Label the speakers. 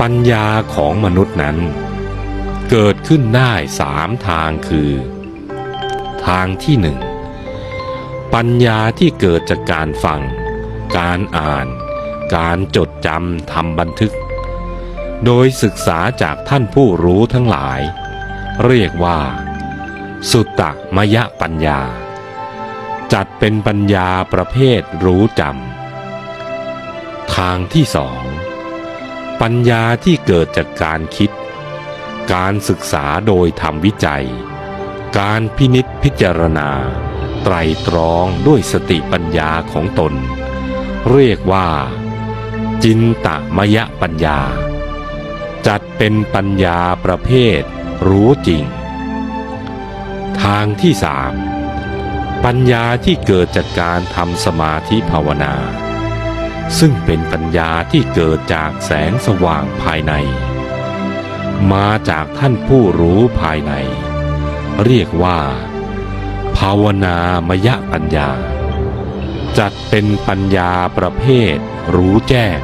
Speaker 1: ปัญญาของมนุษย์นั้น เกิดขึ้นได้สามทางคือ ทางที่หนึ่งปัญญาที่เกิดจากการฟัง การอ่าน การจดจำทำบันทึก โดยศึกษาจากท่านผู้รู้ทั้งหลาย เรียกว่า สุตตมยปัญญา จัดเป็นปัญญาประเภทรู้จำทางที่สอง ปัญญาที่เกิดจากการคิด การศึกษาโดยทำวิจัย การพินิษพิจารณา ไตรตรองด้วยสติปัญญาของตน เรียกว่า จินตมยปัญญา จัดเป็นปัญญาประเภท รู้จริง ทางที่สามปัญญาที่เกิดจากการทำสมาธิภาวนา ซึ่งเป็นปัญญาที่เกิดจากแสงสว่างภายใน มาจากท่านผู้รู้ภายใน เรียกว่า ภาวนามยปัญญา จัดเป็นปัญญาประเภทรู้แจ้ง